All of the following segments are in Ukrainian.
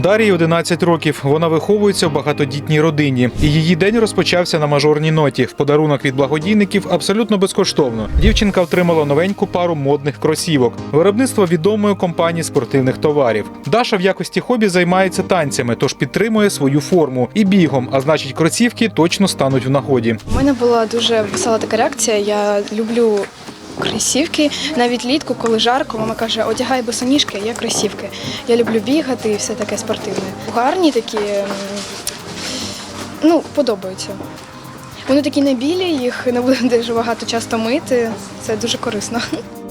Дар'ї 11 років. Вона виховується в багатодітній родині. І її день розпочався на мажорній ноті. В подарунок від благодійників абсолютно безкоштовно. Дівчинка отримала новеньку пару модних кросівок. Виробництво відомої компанії спортивних товарів. Даша в якості хобі займається танцями, тож підтримує свою форму і бігом. А значить, кросівки точно стануть в нагоді. У мене була дуже весела така реакція. Я люблю кросівки. Навіть літку, коли жарко, мама каже, одягай босоніжки, я кросівки. Я люблю бігати і все таке спортивне. Гарні такі, ну, подобаються. Вони такі не білі, їх не буде дуже багато часто мити. Це дуже корисно.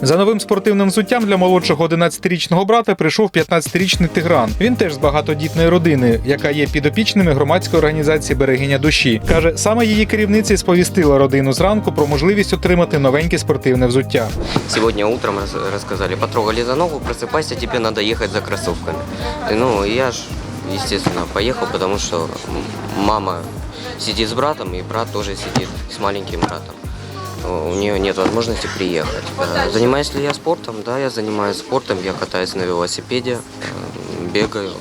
За новим спортивним взуттям для молодшого 11-річного брата прийшов 15-річний Тигран. Він теж з багатодітної родини, яка є підопічними громадської організації Берегиня душі. каже, саме її керівниця сповістила родину зранку про можливість отримати новеньке спортивне взуття. Сегодня утром рассказали, потрогали за ногу, просыпайся, тебе надо ехать за кроссовками. Ну, я ж, поехал, потому что м- мама сидит с братом, и брат тоже сидит с маленьким братом. У нее нет возможности приехать. Э, Занимаюсь ли я спортом? Да, я занимаюсь спортом, я катаюсь на велосипеде, э, бегаю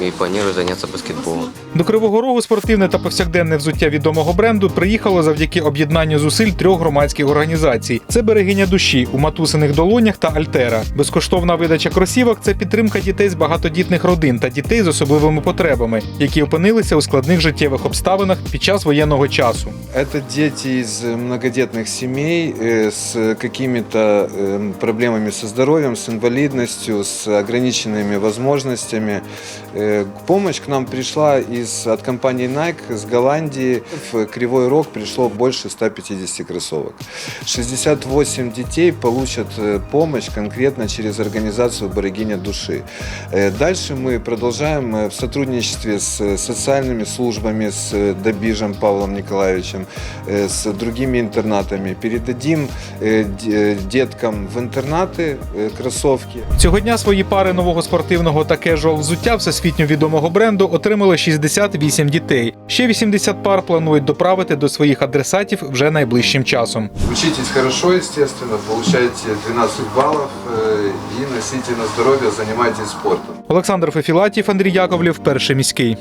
м, и планирую заняться баскетболом. До Кривого Рогу спортивне та повсякденне взуття відомого бренду приїхало завдяки об'єднанню зусиль трьох громадських організацій: це берегиня душі у матусиних долонях та Альтера. Безкоштовна видача кросівок це підтримка дітей з багатодітних родин та дітей з особливими потребами, які опинилися у складних життєвих обставинах під час воєнного часу. Это дети из многодетных семей э, с какими-то э, проблемами со здоровьем, с инвалидностью, с ограниченными возможностями. Э, Помощь к нам пришла из, от компании Nike с Голландии. В Кривой Рог пришло больше 150 кроссовок. 68 детей получат э, помощь конкретно через организацию «Борогиня души». Э, Дальше мы продолжаем э, в сотрудничестве с э, социальными службами, с э, Добижем Павлом Николаевичем, э, с другими интернатами. Передадим э, д- э, деткам в интернаты э, кроссовки. Цього дня свої пари нового спортивного та кежуал взуття всесвітньо відомого бренду отримали 68 дітей. Ще 80 пар планують доправити до своїх адресатів вже найближчим часом. Учитесь хорошо, естественно, получайте 12 балів і и носите на здоров'я, займайтесь спортом. Олександр Фефілатів, Андрій Яковлів, перший міський.